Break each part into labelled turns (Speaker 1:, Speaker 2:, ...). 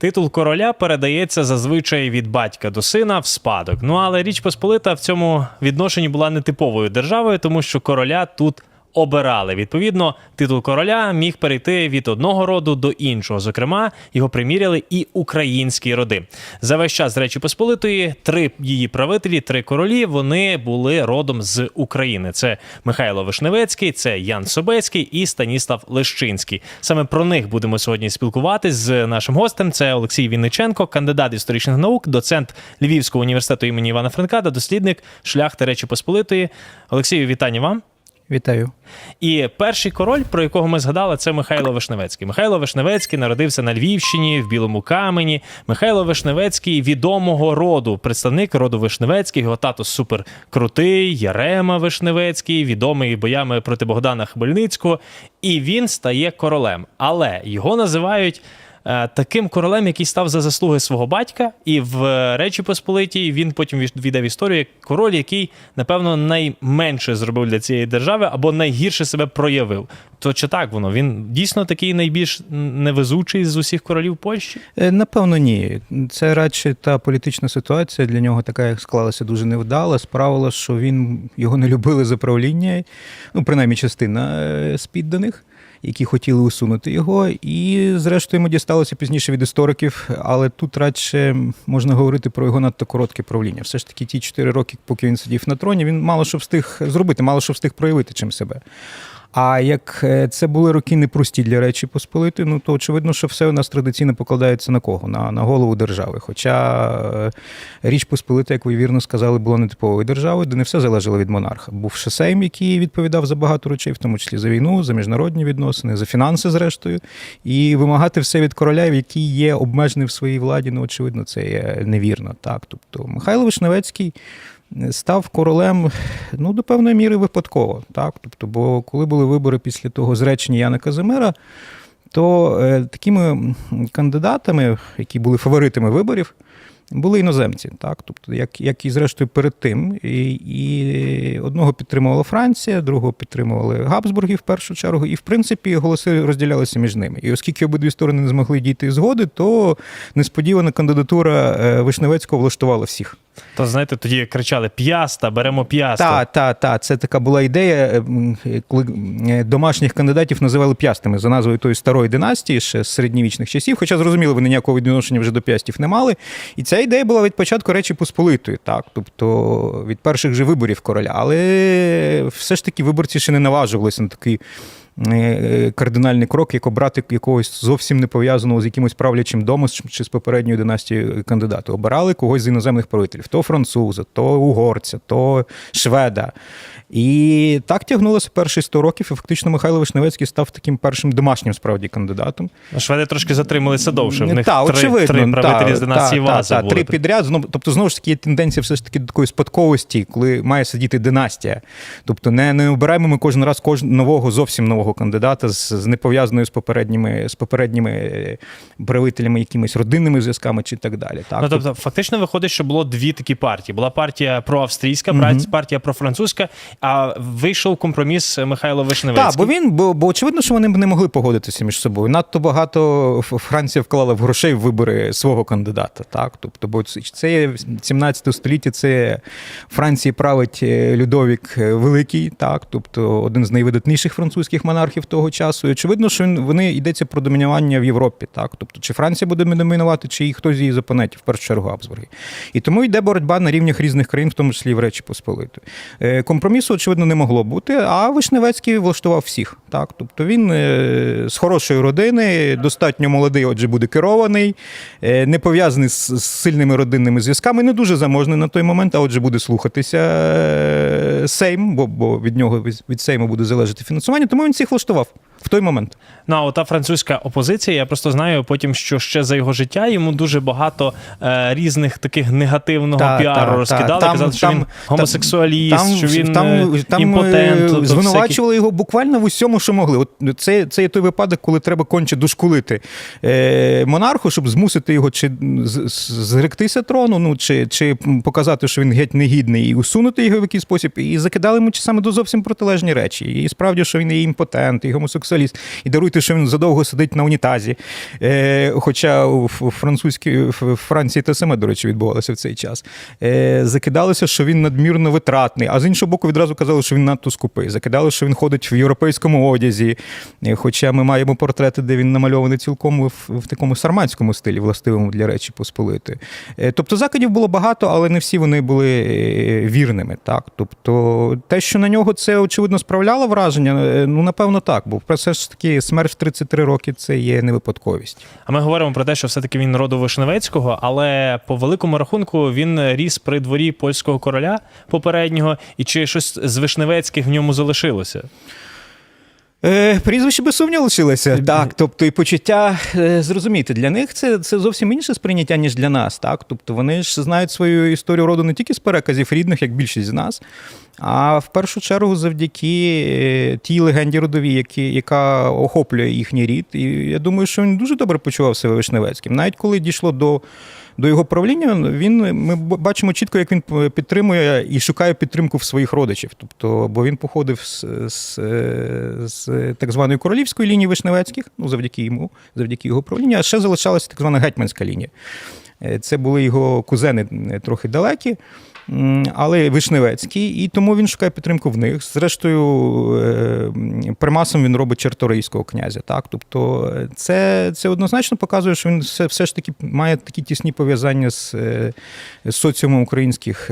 Speaker 1: Титул короля передається зазвичай від батька до сина в спадок. Ну але Річ Посполита в цьому відношенні була нетиповою державою, тому що короля тут обирали. Відповідно, титул короля міг перейти від одного роду до іншого. Зокрема, його приміряли і українські роди. За весь час Речі Посполитої три її правителі, три королі. Вони були родом з України. Це Михайло Вишневецький, це Ян Собецький і Станіслав Лещинський. Саме про них будемо сьогодні спілкуватись з нашим гостем. Це Олексій Вінниченко, кандидат історичних наук, доцент Львівського університету імені Івана Франка та дослідник шляхти Речі Посполитої. Олексію, вітання вам.
Speaker 2: Вітаю.
Speaker 1: І перший король, про якого ми згадали, це Михайло Вишневецький. Михайло Вишневецький народився на Львівщині в Білому камені. Михайло Вишневецький відомого роду, представник роду Вишневецький. Його тато супер крутий, Ярема Вишневецький, відомий боями проти Богдана Хмельницького. І він стає королем. Але його називають. Е, Таким королем, який став за заслуги свого батька, і в Речі Посполитій він потім війде в історію як король, який, напевно, найменше зробив для цієї держави або найгірше себе проявив. То чи так воно? Він дійсно такий найбільш невезучий з усіх королів Польщі?
Speaker 2: Е, Напевно, ні. Це радше та політична ситуація для нього така, як склалася дуже невдала. Справила, що він його не любили за правління, ну, принаймні частина е, з підданих. Які хотіли усунути його, і зрештою йому дісталося пізніше від істориків, але тут радше можна говорити про його надто коротке правління. Все ж таки, ті чотири роки, поки він сидів на троні, він мало що встиг зробити, мало що встиг проявити чим себе. А як е, це були роки непрості для Речі Посполитої, ну то очевидно, що все у нас традиційно покладається на кого? На, на голову держави. Хоча е, Річ Посполита, як ви вірно сказали, була нетиповою державою, де не все залежало від монарха. Був ще Сейм, який відповідав за багато речей, в тому числі за війну, за міжнародні відносини, за фінанси, зрештою. І вимагати все від короля, який є обмежений в своїй владі, ну очевидно, це є невірно. Так, тобто Михайло Вишневецький став королем ну, до певної міри випадково. Так? Тобто, бо коли були вибори після того зречення Яна Казимира, то е, такими кандидатами, які були фаворитами виборів, були іноземці, так тобто, як, як і зрештою перед тим, і, і одного підтримувала Франція, другого підтримували Габсбурги в першу чергу, і в принципі голоси розділялися між ними. І оскільки обидві сторони не змогли дійти згоди, то несподівана кандидатура е, Вишневецького влаштувала всіх.
Speaker 1: То знаєте, тоді кричали П'яста, беремо п'яста.
Speaker 2: Так, так, так. Це така була ідея, е, коли е, домашніх кандидатів називали п'ястами за назвою тої старої династії, ще з середньовічних часів. Хоча зрозуміло, вони ніякого відношення вже до п'ястів не мали. І ця ідея була від початку Речі Посполитої, так, тобто від перших же виборів короля. Але все ж таки виборці ще не наважувалися на такий. Е, Кардинальний крок, як обрати якогось зовсім не пов'язаного з якимось правлячим домом чи з попередньою династією кандидата. Обирали когось з іноземних правителів: то француза, то угорця, то шведа. І так тягнулося перші 100 років, і фактично Михайло Вишневецький став таким першим домашнім справді кандидатом.
Speaker 1: Шведи трошки затрималися довше. В них
Speaker 2: Та,
Speaker 1: три,
Speaker 2: очевидно,
Speaker 1: три правителі
Speaker 2: та,
Speaker 1: з династії
Speaker 2: та,
Speaker 1: Ваза
Speaker 2: та,
Speaker 1: були.
Speaker 2: Три підряд. Тобто, знову ж таки, є тенденція все ж таки до такої спадковості, коли має сидіти династія. Тобто не, не обираємо ми кожен раз кож, нового, зовсім нового кандидата з, з непов'язаною з попередніми, з попередніми е, правителями, якимись родинними зв'язками чи так далі. Так?
Speaker 1: Ну, тобто, фактично виходить, що було дві такі партії. Була партія проавстрійська, mm партія профранцузька, а вийшов компроміс Михайло Вишневецький.
Speaker 2: Так, бо він, бо, бо очевидно, що вони б не могли погодитися між собою. Надто багато Франція вклала в грошей в вибори свого кандидата. Так? Тобто, бо це- це є 17 століття, це Франції править е, Людовік е, Великий, так? тобто один з найвидатніших французьких монархів того часу. І очевидно, що вони йдеться про домінування в Європі. Так? Тобто, чи Франція буде домінувати, чи хтось з її опонентів, в першу чергу Габсбурги. І тому йде боротьба на рівнях різних країн, в тому числі в Речі Посполитої. Е, Компромісу, очевидно, не могло бути, а Вишневецький влаштував всіх. Так? Тобто він е, з хорошої родини, достатньо молодий, отже, буде керований, е, не пов'язаний з, сильними родинними зв'язками, не дуже заможний на той момент, а отже, буде слухатися Сейм, бо, від нього від, Сейму буде залежати фінансування, тому він всіх влаштував в той момент.
Speaker 1: Ну, а ота французька опозиція, я просто знаю потім, що ще за його життя йому дуже багато е, різних таких негативного
Speaker 2: Та,
Speaker 1: піару
Speaker 2: та,
Speaker 1: розкидали.
Speaker 2: та.
Speaker 1: казали, що
Speaker 2: Там-
Speaker 1: він гомосексуаліст,
Speaker 2: там,
Speaker 1: що він
Speaker 2: там,
Speaker 1: е,
Speaker 2: там,
Speaker 1: імпотент.
Speaker 2: е,
Speaker 1: тобто
Speaker 2: звинувачували його буквально в усьому, що могли. От це, це є той випадок, коли треба конче дошкулити е, монарху, щоб змусити його чи зректися трону, ну чи, чи показати, що він геть негідний, і усунути його в якийсь спосіб. І закидали йому саме до зовсім протилежні речі. І справді, що він і імпотент, і гомосексуаліст. Гомосексуаліст. І даруйте, що він задовго сидить на унітазі. Е, хоча у французькій в Франції те саме, до речі, відбувалося в цей час. Е, закидалося, що він надмірно витратний, а з іншого боку, відразу казали, що він надто скупий. Закидали, що він ходить в європейському одязі. Е, Хоча ми маємо портрети, де він намальований цілком в, в такому сарматському стилі, властивому для Речі Посполитої. Е, Тобто закидів було багато, але не всі вони були е, вірними. Так? Тобто, те, що на нього це очевидно справляло враження, е, ну напевно так, бо все ж таки смерть в 33 роки це є не випадковість.
Speaker 1: А ми говоримо про те, що все-таки він роду Вишневецького, але по великому рахунку він ріс при дворі польського короля попереднього, і чи щось з Вишневецьких в ньому залишилося?
Speaker 2: Е, прізвище без сумніву лишилося. Так, тобто і почуття е, зрозуміти, для них це, це зовсім інше сприйняття, ніж для нас. Так? Тобто вони ж знають свою історію роду не тільки з переказів рідних, як більшість з нас, а в першу чергу завдяки е, тій легенді родовій, які, яка охоплює їхній рід. І я думаю, що він дуже добре почував себе Вишневецьким. Навіть коли дійшло до. До його правління він ми бачимо чітко, як він підтримує і шукає підтримку в своїх родичів. Тобто, бо він походив з, з, з так званої королівської лінії Вишневецьких, ну завдяки йому, завдяки його правлінню, а ще залишалася так звана гетьманська лінія. Е, Це були його кузени е, трохи далекі, але Вишневецькі, і тому він шукає підтримку в них. Зрештою, е, примасом він робить черторийського князя. Так? Тобто, е, це, це однозначно показує, що він все, все ж таки має такі тісні пов'язання з, е, з соціумом українських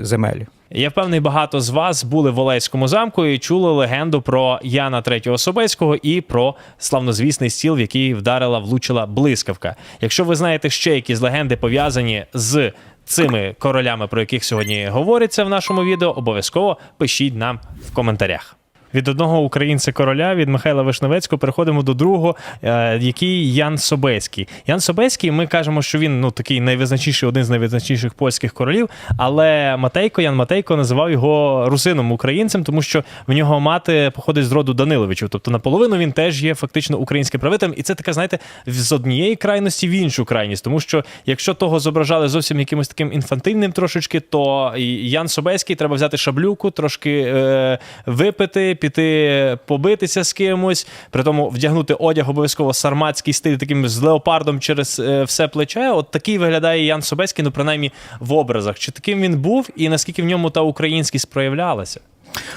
Speaker 2: земель.
Speaker 1: Я впевнений, багато з вас були в Олеському замку і чули легенду про Яна III Собеського і про славнозвісний стіл, в який вдарила влучила блискавка. Якщо ви знаєте ще якісь легенди пов'язані з цими королями, про яких сьогодні говориться в нашому відео, обов'язково пишіть нам в коментарях. Від одного українця короля від Михайла Вишневецького переходимо до другого, е, який Ян Собеський. Ян Собеський, ми кажемо, що він ну такий найвизначніший, один з найвизначніших польських королів. Але Матейко, Ян Матейко називав його русином українцем, тому що в нього мати походить з роду Даниловичів. Тобто наполовину він теж є фактично українським правителем. І це така, знаєте, з однієї крайності в іншу крайність. Тому що якщо того зображали зовсім якимось таким інфантильним трошечки, то Ян Собеський треба взяти шаблюку, трошки е, випити, піти побитися з кимось, при тому вдягнути одяг обов'язково сарматський стиль таким з леопардом через е, все плече. От такий виглядає Ян Собеський, ну принаймні в образах. Чи таким він був, і наскільки в ньому та українськість проявлялася?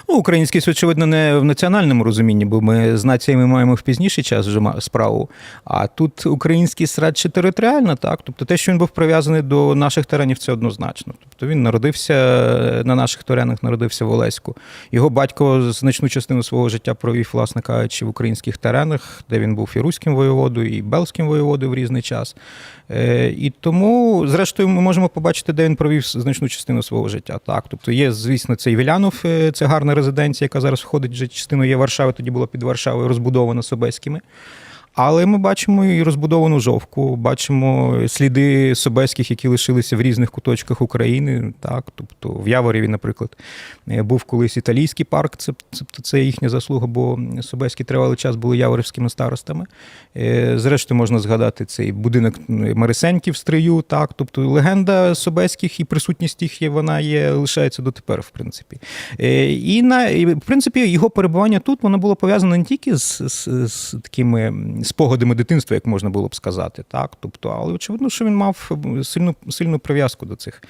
Speaker 2: Ну, українськість, очевидно, не в національному розумінні, бо ми з націями маємо в пізніший час вже справу. А тут українськість радше територіальна, так. Тобто те, що він був прив'язаний до наших теренів, це однозначно. Тобто він народився на наших теренах, народився в Олеську. Його батько значну частину свого життя провів, власне кажучи, в українських теренах, де він був і руським воєводою, і белським воєводою в різний час. Е, І тому, зрештою, ми можемо побачити, де він провів значну частину свого життя. Так, тобто є, звісно, цей Вілянов, е, це гарна резиденція, яка зараз входить вже частиною є Варшави, тоді була під Варшавою розбудована Собеськими. Але ми бачимо і розбудовану жовку, бачимо сліди Собеських, які лишилися в різних куточках України. Так, тобто в Яворіві, наприклад, е, був колись італійський парк, це, це, це їхня заслуга, бо Собеські тривалий час були яворівськими старостами. Е, Зрештою, можна згадати цей будинок Марисеньків в Стрию. Так, тобто легенда Собеських і присутність їх є, вона є, лишається дотепер, в принципі. Е, І на і, в принципі його перебування тут воно було пов'язане не тільки з, з, з такими спогадами дитинства, як можна було б сказати, так. Тобто, але очевидно, що він мав сильну сильну прив'язку до цих,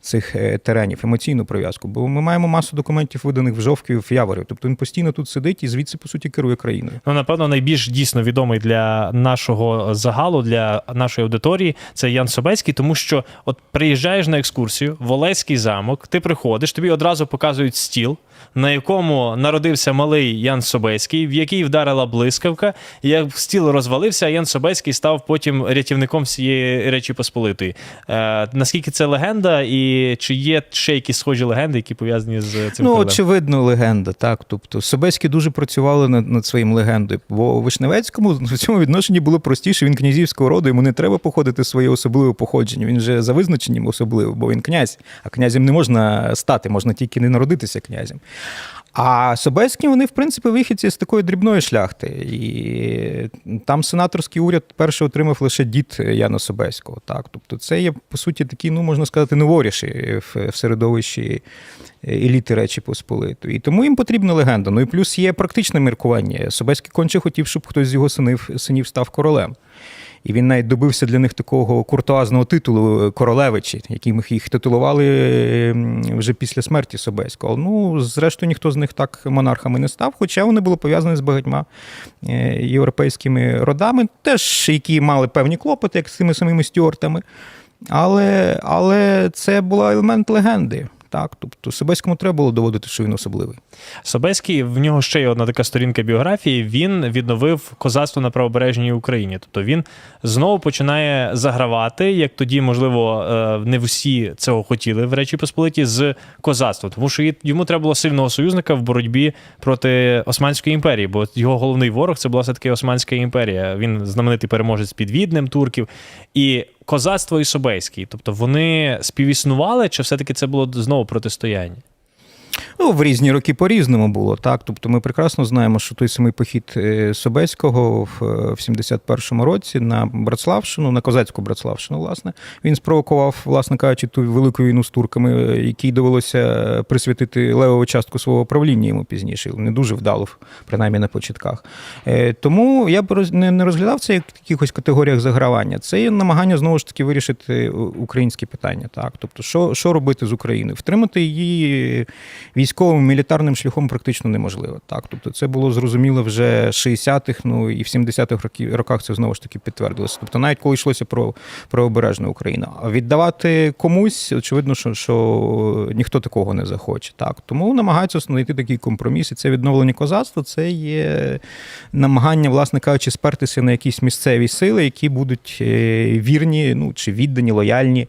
Speaker 2: цих е, теренів, емоційну прив'язку. Бо ми маємо масу документів, виданих в Жовкві, в Яворі. Тобто він постійно тут сидить і звідси, по суті, керує країною.
Speaker 1: Ну, напевно, найбільш дійсно відомий для нашого загалу, для нашої аудиторії, це Ян Собецький, тому що от приїжджаєш на екскурсію в Олеський замок, ти приходиш, тобі одразу показують стіл, на якому народився малий Ян Собецький, в який вдарила блискавка. І Як стіл розвалився, а Ян Собецький став потім рятівником всієї Речі Посполитої. Е, наскільки це легенда, і чи є ще якісь схожі легенди, які пов'язані з цим
Speaker 2: Ну,
Speaker 1: королем?
Speaker 2: очевидно, легенда, так. Тобто Собеські дуже працювали над, над своїм легендою. Бо Вишневецькому в цьому відношенні було простіше. Він князівського роду, йому не треба походити своє особливе походження. Він вже за визначенням особливо, бо він князь, а князем не можна стати, можна тільки не народитися князем. А Собеські, вони, в принципі, вихідці з такої дрібної шляхти. І там сенаторський уряд перший отримав лише дід Яна Собеського. Так? Тобто це є, по суті, такі, ну, можна сказати, новоріші в середовищі еліти Речі Посполитої. І тому їм потрібна легенда. Ну і плюс є практичне міркування. Собеський конче хотів, щоб хтось з його синів, синів став королем. І він навіть добився для них такого куртуазного титулу королевичі, яким їх титулували вже після смерті Собеського. Ну, зрештою, ніхто з них так монархами не став, хоча вони були пов'язані з багатьма е, європейськими родами, теж які мали певні клопоти, як з тими самими стюартами. Але, але це був елемент легенди. Так, тобто Собеському треба було доводити, що він особливий.
Speaker 1: Собеський, в нього ще є одна така сторінка біографії. Він відновив козацтво на правобережній Україні. Тобто він знову починає загравати, як тоді, можливо, е, не всі цього хотіли в Речі Посполиті з козацтвом, тому що йому треба було сильного союзника в боротьбі проти Османської імперії, бо його головний ворог це була все-таки Османська імперія. Він знаменитий переможець під Віднем турків. І козацтво і Собеський. Тобто вони співіснували, чи все-таки це було знову протистояння?
Speaker 2: Ну, в різні роки по-різному було, так. Тобто ми прекрасно знаємо, що той самий похід е, Собеського в, е, в 71-му році на Братславщину, на козацьку Братславщину, власне, він спровокував, власне кажучи, ту велику війну з турками, е, якій довелося присвятити левову частку свого правління йому пізніше. Не дуже вдало, принаймні на початках. Е, Тому я б не розглядав це як в якихось категоріях загравання. Це є намагання знову ж таки вирішити українські питання. Так? Тобто, що, що робити з Україною? Втримати її військовим мілітарним шляхом практично неможливо. Так, тобто це було зрозуміло вже 60-х, ну і в 70-х роках це знову ж таки підтвердилося. Тобто, навіть коли йшлося про, про обережну Україну, а віддавати комусь, очевидно, що, що ніхто такого не захоче. Так, тому намагаються знайти такий компроміс. І це відновлення козацтва. Це є намагання, власне кажучи, спертися на якісь місцеві сили, які будуть е, вірні, ну чи віддані, лояльні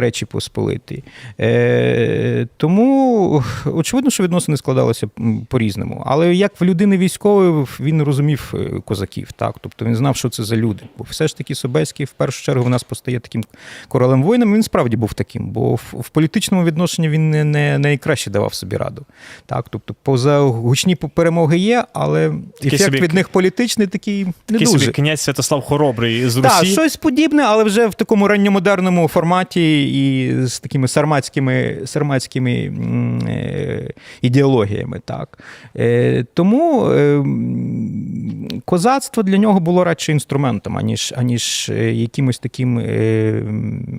Speaker 2: Речі Посполитій. Е, Тому очевидно, що відносини складалися по-різному. Але як в людини військової він розумів е, козаків, так тобто він знав, що це за люди. Бо все ж таки Собеський в першу чергу в нас постає таким королем воїном. Він справді був таким, бо в, політичному відношенні він не, не найкраще давав собі раду. Так, тобто, поза гучні перемоги є, але ефект
Speaker 1: собі
Speaker 2: від них політичний такий не
Speaker 1: Такий
Speaker 2: дуже.
Speaker 1: собі князь Святослав Хоробрий з
Speaker 2: Так, щось подібне, але вже в такому ранньомодерному форматі і з такими сарматськими, сарматськими е, ідеологіями. Так. Е, тому е, козацтво для нього було радше інструментом, аніж, аніж якимось таким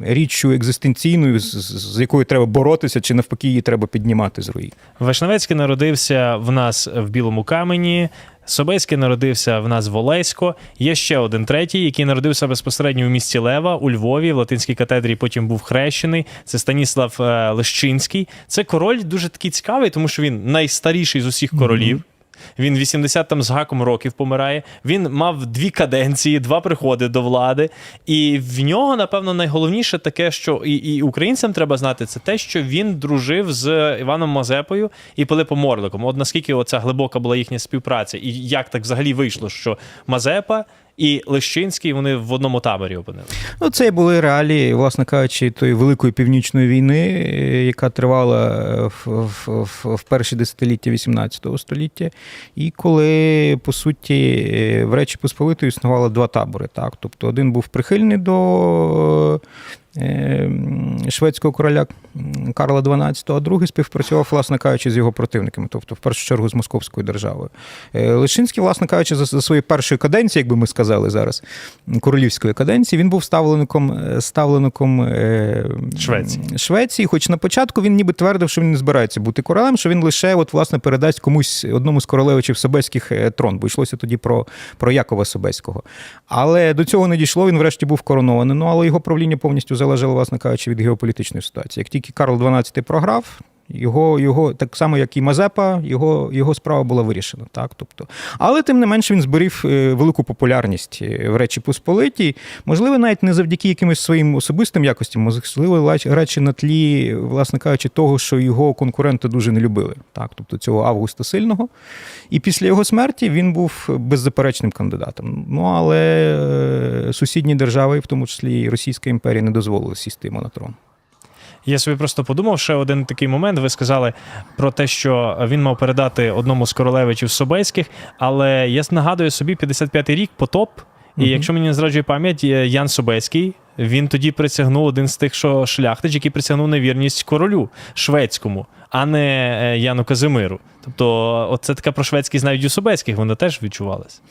Speaker 2: річчю екзистенційною, з якою треба боротися, чи навпаки її треба піднімати з руїн.
Speaker 1: Вишневецький народився в нас в Білому камені. Собеський народився в нас в Олесько. Є ще один третій, який народився безпосередньо у місті Лева у Львові, в латинській катедрі. Потім був хрещений. Це Станіслав е, Лещинський. Це король дуже такий цікавий, тому що він найстаріший з усіх королів. Він 80 там з гаком років помирає. Він мав дві каденції, два приходи до влади. І в нього, напевно, найголовніше таке, що і, і українцям треба знати, це те, що він дружив з Іваном Мазепою і Пилипом Орликом. От наскільки оця глибока була їхня співпраця, і як так взагалі вийшло, що Мазепа і Лещинський вони в одному таборі опинилися.
Speaker 2: Ну, це були реалії, власне кажучи, тої великої північної війни, яка тривала е, в, в, в, в перші десятиліття XVIII століття, і коли, по суті, е, в Речі Посполитої існувало два табори. Так? Тобто один був прихильний до шведського короля Карла XII, а другий співпрацював, власне кажучи, з його противниками, тобто, в першу чергу, з Московською державою. Е, Лишинський, власне кажучи, за, своєю першою каденцією, як би ми сказали зараз, королівської каденції, він був ставлеником, е, ставлеником е,
Speaker 1: Швеції.
Speaker 2: Швеції. Хоч на початку він ніби твердив, що він не збирається бути королем, що він лише от, власне, передасть комусь одному з королевичів Собеських трон, бо йшлося тоді про, про Якова Собеського. Але до цього не дійшло, він врешті був коронований. Ну, але його правління повністю залежало, власне кажучи, від геополітичної ситуації. Як тільки Карл XII програв, його, його так само, як і Мазепа, його, його справа була вирішена. Так? Тобто, але тим не менше він зберіг е, велику популярність е, в Речі Посполитій. Можливо, навіть не завдяки якимось своїм особистим якостям, можливо, радше на тлі, власне кажучи, того, що його конкуренти дуже не любили. Так? Тобто цього Августа Сильного. І після його смерті він був беззаперечним кандидатом. Ну але е, сусідні держави, в тому числі і Російська імперія, не дозволили сісти йому на трон.
Speaker 1: Я собі просто подумав, ще один такий момент. Ви сказали про те, що він мав передати одному з королевичів Собеських, але я нагадую собі 55-й рік потоп. І
Speaker 2: Мгм.
Speaker 1: якщо мені не зраджує пам'ять, е, Ян Собецький він тоді присягнув один з тих, що шляхтич, який присягнув невірність королю шведському, а не е, Яну Казимиру. Тобто, оце така про шведськість навіть у Собеських, воно теж відчувалось.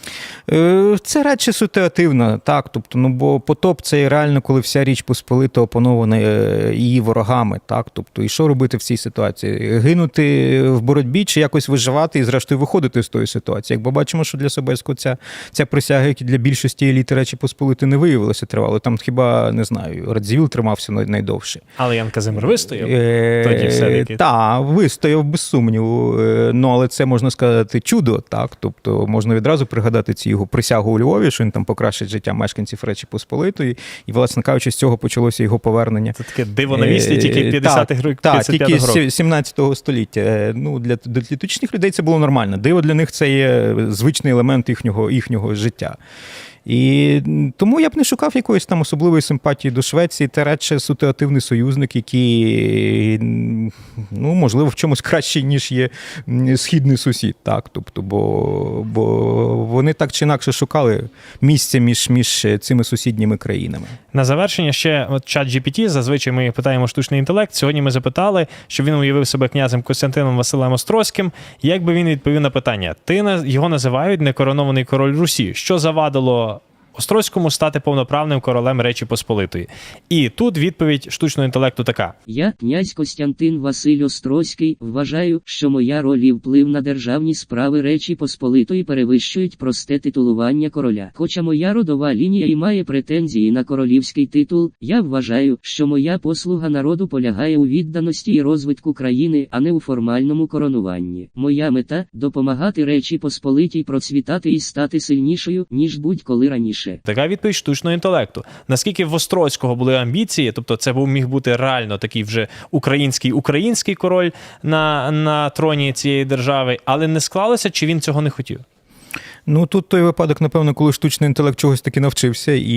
Speaker 2: Е, Це радше ситуативно, так. Тобто, ну бо потоп це реально, коли вся річ посполита опанована е, її ворогами, так. Тобто, і що робити в цій ситуації? Гинути в боротьбі чи якось виживати і, зрештою, виходити з тої ситуації. Як ми бачимо, що для Собеського ця, ця присяга, як і для більшості еліти речі посполити, не виявилася тривало. Там хіба не знаю, Радзівіл тримався найдовше.
Speaker 1: Але Ян Казимир вистояв.
Speaker 2: Е,
Speaker 1: Тоді все-таки.
Speaker 2: Та, вистояв без сумніву. Е, Ну, але це можна сказати чудо, так. Тобто можна відразу пригадати ці його присягу у Львові, що він там покращить життя мешканців Речі Посполитої. І, власне кажучи, з цього почалося його повернення.
Speaker 1: Це таке диво на місці, тільки
Speaker 2: Е,
Speaker 1: 50-х років.
Speaker 2: Так, тільки
Speaker 1: 55-го
Speaker 2: з 17 століття. Е, Ну, для, для літучних людей це було нормально. Диво для них це є звичний елемент їхнього, їхнього життя. І тому я б не шукав якоїсь там особливої симпатії до Швеції, та радше ситуативний союзник, який, ну, можливо, в чомусь кращий, ніж є східний сусід. Так? Тобто, бо, бо вони так чи інакше шукали місця між, між цими сусідніми країнами.
Speaker 1: На завершення ще от чат GPT, зазвичай ми питаємо штучний інтелект. Сьогодні ми запитали, що він уявив себе князем Костянтином Василем Острозьким. Як би він відповів на питання? Ти його називають некоронований король Русі. Що завадило Острозькому стати повноправним королем Речі Посполитої? І тут відповідь штучного інтелекту така:
Speaker 3: Я, князь Костянтин Василь Острозький, вважаю, що моя роль і вплив на державні справи Речі Посполитої перевищують просте титулування короля. Хоча моя родова лінія і має претензії на королівський титул, я вважаю, що моя послуга народу полягає у відданості і розвитку країни, а не у формальному коронуванні. Моя мета допомагати Речі Посполитій процвітати і стати сильнішою, ніж будь-коли раніше.
Speaker 1: Така відповідь штучного інтелекту. Наскільки в Острозького були амбіції, тобто це був міг бути реально такий вже український український король на, на троні цієї держави, але не склалося, чи він цього не хотів?
Speaker 2: Ну тут той випадок, напевно, коли штучний інтелект чогось таки навчився, і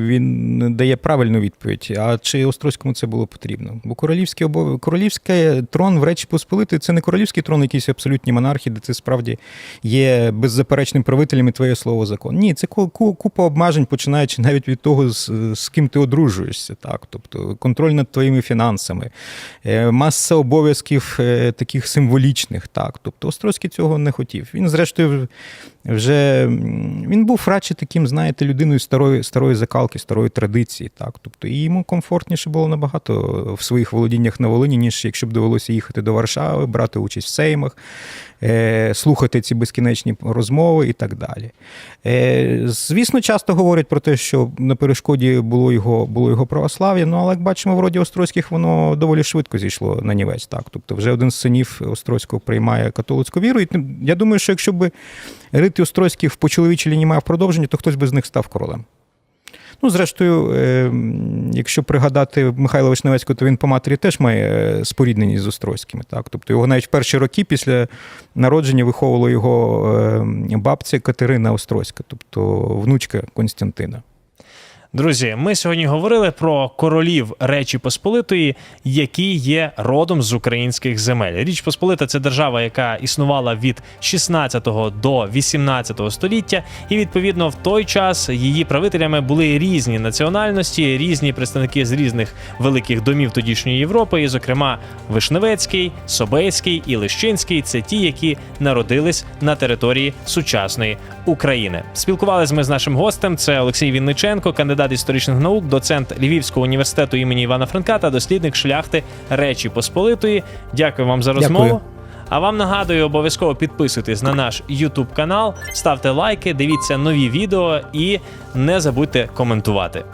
Speaker 2: він дає правильну відповідь. А чи Острозькому це було потрібно? Бо королівський обов... королівський трон в Речі Посполитої це не королівський трон, якийсь абсолютній монархії, де ти справді є беззаперечним правителем і твоє слово закон. Ні, це ку- ку- купа обмежень, починаючи навіть від того, з, з ким ти одружуєшся. Так? Тобто контроль над твоїми фінансами, е, маса обов'язків е, таких символічних. Так? Тобто Острозький цього не хотів. Він, зрештою, вже він був радше таким, знаєте, людиною старої, старої закалки, старої традиції. Так? Тобто, і йому комфортніше було набагато в своїх володіннях на Волині, ніж якщо б довелося їхати до Варшави, брати участь в сеймах, е, слухати ці безкінечні розмови і так далі. Е, звісно, часто говорять про те, що на перешкоді було його, було його православ'я, ну але як бачимо, в роді Острозьких воно доволі швидко зійшло на нівець. Так? Тобто, вже один з синів Острозького приймає католицьку віру. І я думаю, що якщо б рити Острозьких по чоловічій лінії мав продовження, то хтось би з них став королем. Ну, зрештою, е, якщо пригадати Михайла Вишневецького, то він по матері теж має споріднені спорідненість з Острозькими. Так? Тобто його навіть в перші роки після народження виховувала його е, бабця Катерина Острозька, тобто внучка Константина.
Speaker 1: Друзі, ми сьогодні говорили про королів Речі Посполитої, які є родом з українських земель. Річ Посполита це держава, яка існувала від 16 до 18 століття, і відповідно в той час її правителями були різні національності, різні представники з різних великих домів тодішньої Європи, і, зокрема, Вишневецький, Собейський і Лищинський це ті, які народились на території сучасної України. Спілкувалися ми з нашим гостем. Це Олексій Вінниченко, кандидат історичних наук, доцент Львівського університету імені Івана Франка та дослідник шляхти Речі Посполитої. Дякую вам за розмову.
Speaker 2: Дякую.
Speaker 1: А вам нагадую, обов'язково підписуйтесь на наш YouTube канал, ставте лайки, дивіться нові відео і не забудьте коментувати.